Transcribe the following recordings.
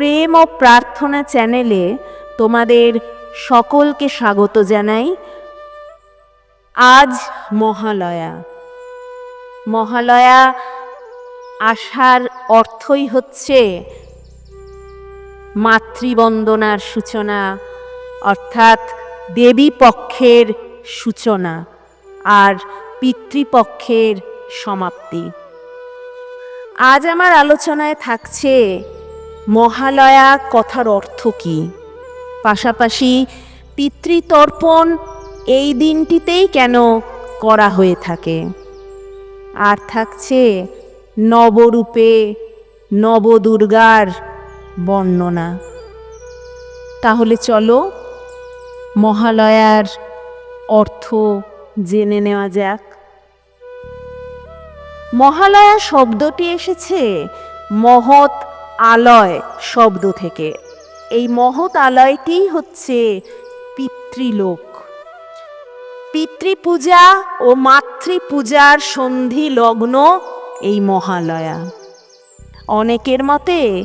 প্রেম ও প্রার্থনা চ্যানেলে তোমাদের সকলকে স্বাগত জানাই। আজ মহালয়া। মহালয়া আসার অর্থই হচ্ছে মাতৃবন্দনার সূচনা, অর্থাৎ দেবী পক্ষের সূচনা আর পিতৃপক্ষের সমাপ্তি। আজ আমার আলোচনায় থাকছে মহালয়া কথার অর্থ কী? পাশাপাশি পিতৃতর্পণ এই দিনটিতেই কেন করা হয়ে থাকে? আর থাকছে নবরূপে নবদুর্গার বর্ণনা। তাহলে চলো মহালয়ার অর্থ জেনে নেওয়া যাক। মহালয়া শব্দটি এসেছে মহৎ আলয় শব্দ থেকে। এই মহৎ আলয়টি হচ্ছে পিতৃলোক। পিতৃপূজা ও মাতৃপূজার সন্ধি লগ্ন এই মহালয়া। অনেকের মতে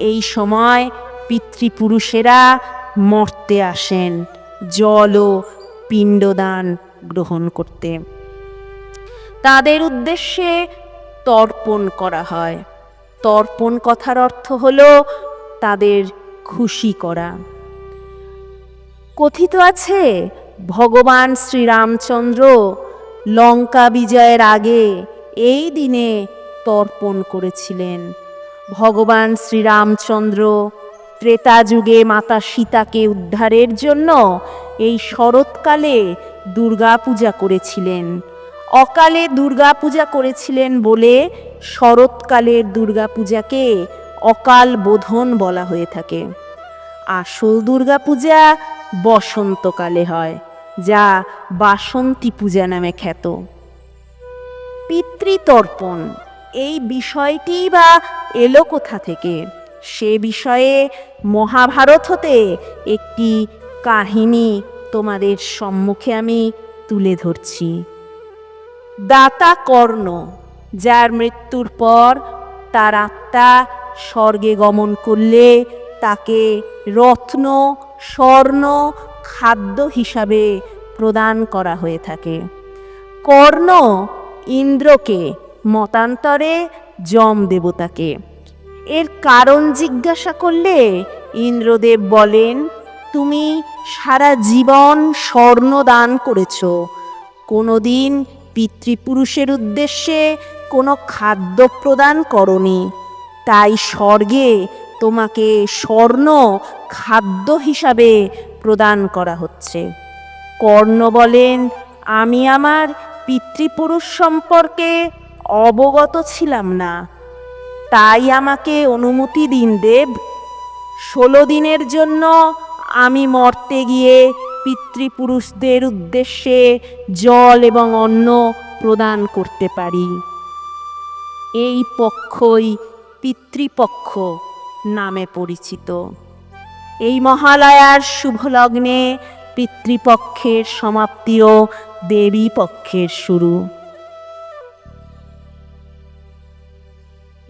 এই সময় পিতৃপুরুষেরা মর্তে আসেন, জল ও পিণ্ডদান গ্রহণ করতে। তাদের উদ্দেশ্যে তর্পণ করা হয়। তর্পণ কথার অর্থ হল তাদের খুশি করা। কথিত আছে, ভগবান শ্রীরামচন্দ্র লঙ্কা বিজয়ের আগে এই দিনে তর্পণ করেছিলেন। ভগবান শ্রীরামচন্দ্র ত্রেতা যুগে মাতা সীতাকে উদ্ধারের জন্য এই শরৎকালে দুর্গাপূজা করেছিলেন। অকালে দুর্গাপূজা করেছিলেন বলে শরৎকালের দুর্গাপূজাকে অকাল বোধন বলা হয়ে থাকে। আসল দুর্গাপূজা বসন্তকালে হয়, যা বাসন্তী পূজা নামে খ্যাত। পিতৃতর্পণ, এই বিষয়টি বা এলো কোথা থেকে? সে বিষয়ে মহাভারত হতে একটি কাহিনী তোমাদের সম্মুখে আমি তুলে ধরছি। দাতা কর্ণ, যার মৃত্যুর পর তার আত্মা স্বর্গে গমন করলে তাকে রত্ন, স্বর্ণ, খাদ্য হিসাবে প্রদান করা হয়ে থাকে। কর্ণ ইন্দ্রকে মতান্তরে যম দেবতাকে। এর কারণ জিজ্ঞাসা করলে ইন্দ্রদেব বলেন, তুমি সারা জীবন স্বর্ণ দান করেছ। কোনোদিন পিতৃপুরুষের উদ্দেশ্যে কোনো খাদ্য প্রদান করনি। তাই স্বর্গে তোমাকে স্বর্ণ খাদ্য হিসাবে প্রদান করা হচ্ছে। কর্ণ বলেন, আমি আমার পিতৃপুরুষ সম্পর্কে অবগত ছিলাম না। তাই আমাকে অনুমতি দিন দেব। ষোলো দিনের জন্য আমি মর্তে গিয়ে পিতৃপুরুষদের উদ্দেশ্যে জল এবং অন্ন প্রদান করতে পারি। এই পক্ষই পিতৃপক্ষ নামে পরিচিত। এই মহালয়ার শুভ লগ্নে পিতৃপক্ষের সমাপ্তি ও দেবী পক্ষের শুরু।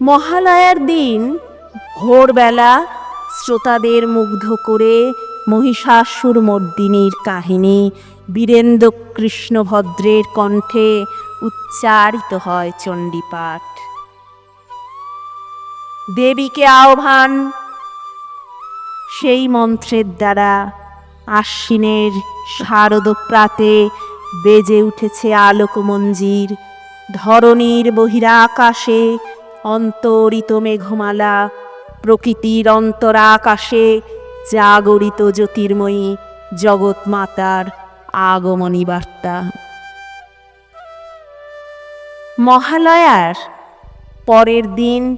মহালয়ার দিন ভোরবেলা শ্রোতাদের মুগ্ধ করে মহিষাসুর মর্দিনীর কাহিনী বীরেন্দ্র কৃষ্ণভদ্রের কণ্ঠে উচ্চারিত হয় চণ্ডীপাঠ। দেবীকে আহ্বান, সেই মন্ত্রের দ্বারা আশ্বিনের শারদ প্রাতে বেজে উঠেছে আলোকমঞ্জির ধরণীর বহিরাকাশে অন্তরিত মেঘমালা, প্রকৃতির অন্তরাকাশে জাগরিত জ্যোতির্ময়ী জগৎ মাতার আগমনী বার্তা। মহালয়ার পরের দিন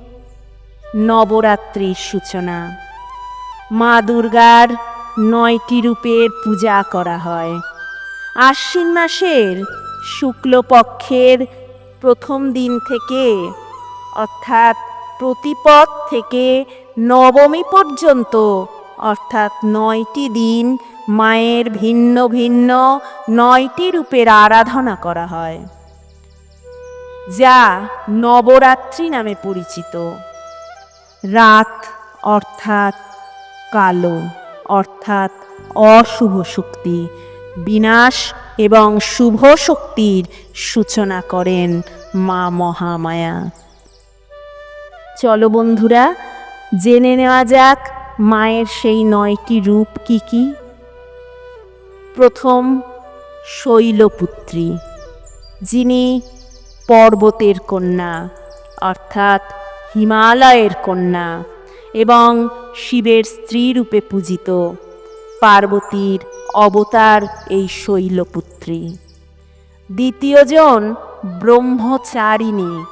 নবরাত্রির সূচনা। মা দুর্গার নয়টি রূপের পূজা করা হয়। আশ্বিন মাসের শুক্লপক্ষের প্রথম দিন থেকে, অর্থাৎ প্রতিপদ থেকে নবমী পর্যন্ত অর্থাৎ নয়টি দিন মায়ের ভিন্ন ভিন্ন নয়টি রূপের আরাধনা করা হয়, যা নবরাত্রি নামে পরিচিত। রাত অর্থাৎ কালো, অর্থাৎ অশুভ শক্তি, বিনাশ এবং শুভ শক্তির সূচনা করেন মা মহামায়া। চলো বন্ধুরা, জেনে নেওয়া যাক মায়ের সেই নয়টি রূপ কি কি? প্রথম, শৈলপুত্রী, যিনি পর্বতের কন্যা, অর্থাৎ হিমালয়ের কন্যা এবং শিবের স্ত্রী রূপে পূজিত পার্বতীর অবতার এই শৈলপুত্রী। দ্বিতীয়জন ব্রহ্মচারিণী,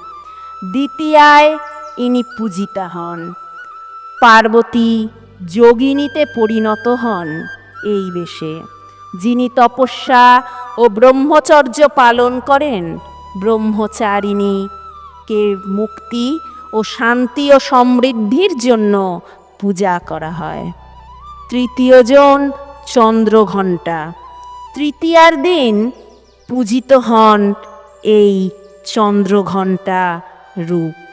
দ্বিতীয়ায় ইনি পূজিতা হন। পার্বতী যোগিনীতে পরিণত হন এই বেশে। যিনি তপস্যা ও ব্রহ্মচর্য পালন করেন, ব্রহ্মচারিণী কে মুক্তি ও শান্তি ও সমৃদ্ধির জন্য পূজা করা হয়। তৃতীয়জন চন্দ্রঘণ্টা। তৃতীয়ার দিন পূজিত হন এই চন্দ্রঘণ্টা রূপ।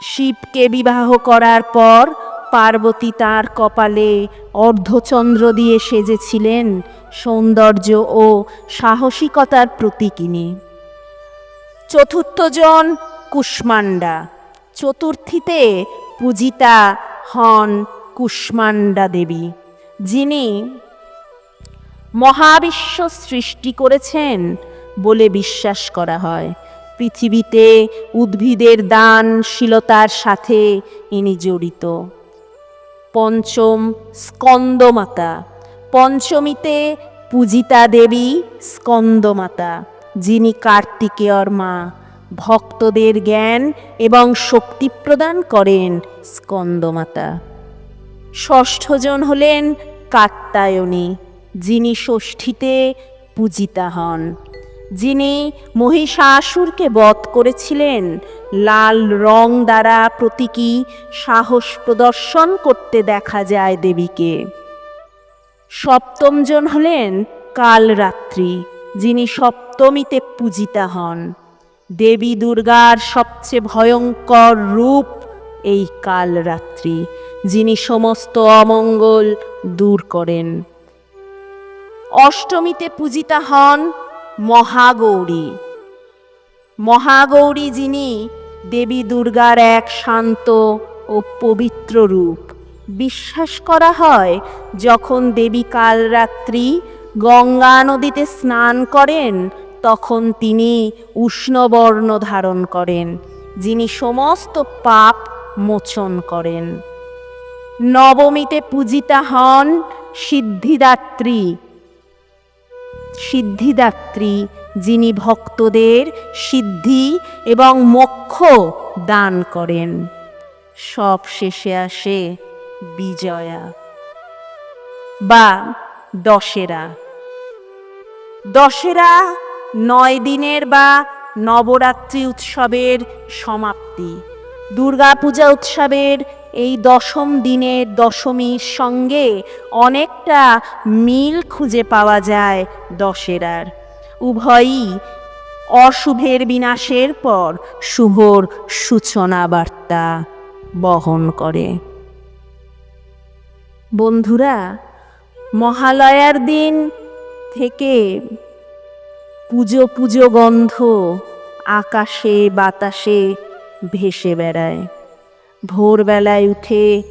শিবকে বিবাহ করার পর পার্বতী তার কপালে অর্ধচন্দ্র দিয়ে সেজেছিলেন সৌন্দর্য ও সাহসিকতার প্রতীকিনী চতুর্থজন কুষ্মান্ডা চতুর্থীতে পূজিতা হন কুষ্মান্ডা দেবী, যিনি মহাবিশ্ব সৃষ্টি করেছেন বলে বিশ্বাস করা হয়। পৃথিবীতে উদ্ভিদের দানশীলতার সাথে ইনি জড়িত। পঞ্চম স্কন্দমাতা। পঞ্চমীতে পূজিতা দেবী স্কন্দমাতা, যিনি কার্তিকেয়র মা। ভক্তদের জ্ঞান এবং শক্তি প্রদান করেন স্কন্দমাতা। ষষ্ঠজন হলেন কাত্তায়নী যিনি ষষ্ঠীতে পূজিতা হন। যিনি মহিষাসুরকে বধ করেছিলেন, লাল রং দ্বারা প্রতীকী সাহস প্রদর্শন করতে দেখা যায় দেবীকে। সপ্তমজন হলেন কালরাত্রি, যিনি সপ্তমীতে পূজিতা হন। দেবী দুর্গার সবচেয়ে ভয়ঙ্কর রূপ এই কালরাত্রি, যিনি সমস্ত অমঙ্গল দূর করেন। অষ্টমীতে পূজিতা হন মহাগৌরী। মহাগৌরী যিনি দেবী দুর্গার এক শান্ত ও পবিত্র রূপ। বিশ্বাস করা হয়, যখন দেবী কালরাত্রি গঙ্গা নদীতে স্নান করেন, তখন তিনি উষ্ণবর্ণ ধারণ করেন, যিনি সমস্ত পাপ মোচন করেন। নবমীতে পূজিতা হন সিদ্ধিদাত্রী। সিদ্ধিদাত্রী, যিনি ভক্তদের সিদ্ধি এবং মোক্ষ দান করেন। সব শেষে আসে বিজয়া। বা দশেরা। দশেরা নয় দিনের বা নবরাত্রি উৎসবের সমাপ্তি। দুর্গাপূজা উৎসবের এই দশম দিনের দশমীর সঙ্গে অনেকটা মিল খুঁজে পাওয়া যায় দশেরার। উভয়ই অশুভের বিনাশের পর শুভর সূচনা বার্তা বহন করে। বন্ধুরা, মহালয়ার দিন থেকে পুজো পুজো গন্ধ আকাশে বাতাসে ভেসে বেড়ায়। ভোরবেলায় উঠে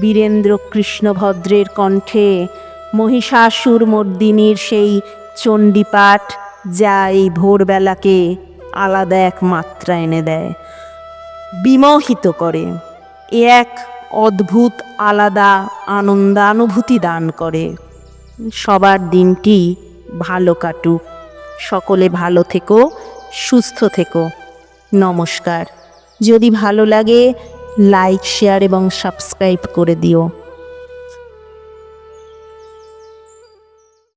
বীরেন্দ্র কৃষ্ণভদ্রের কণ্ঠে মহিষাসুর মর্দিনীর সেই চণ্ডীপাঠ, যা এই ভোরবেলাকে আলাদা এক মাত্রা এনে দেয়। বিমোহিত করে, এ এক অদ্ভুত আলাদা আনন্দানুভূতি দান করে। সবার দিনটি ভালো কাটুক। সকলে ভালো থেকো, সুস্থ থেকো। নমস্কার। যদি ভালো লাগে লাইক শেয়ার এবং সাবস্ক্রাইব করে দিও।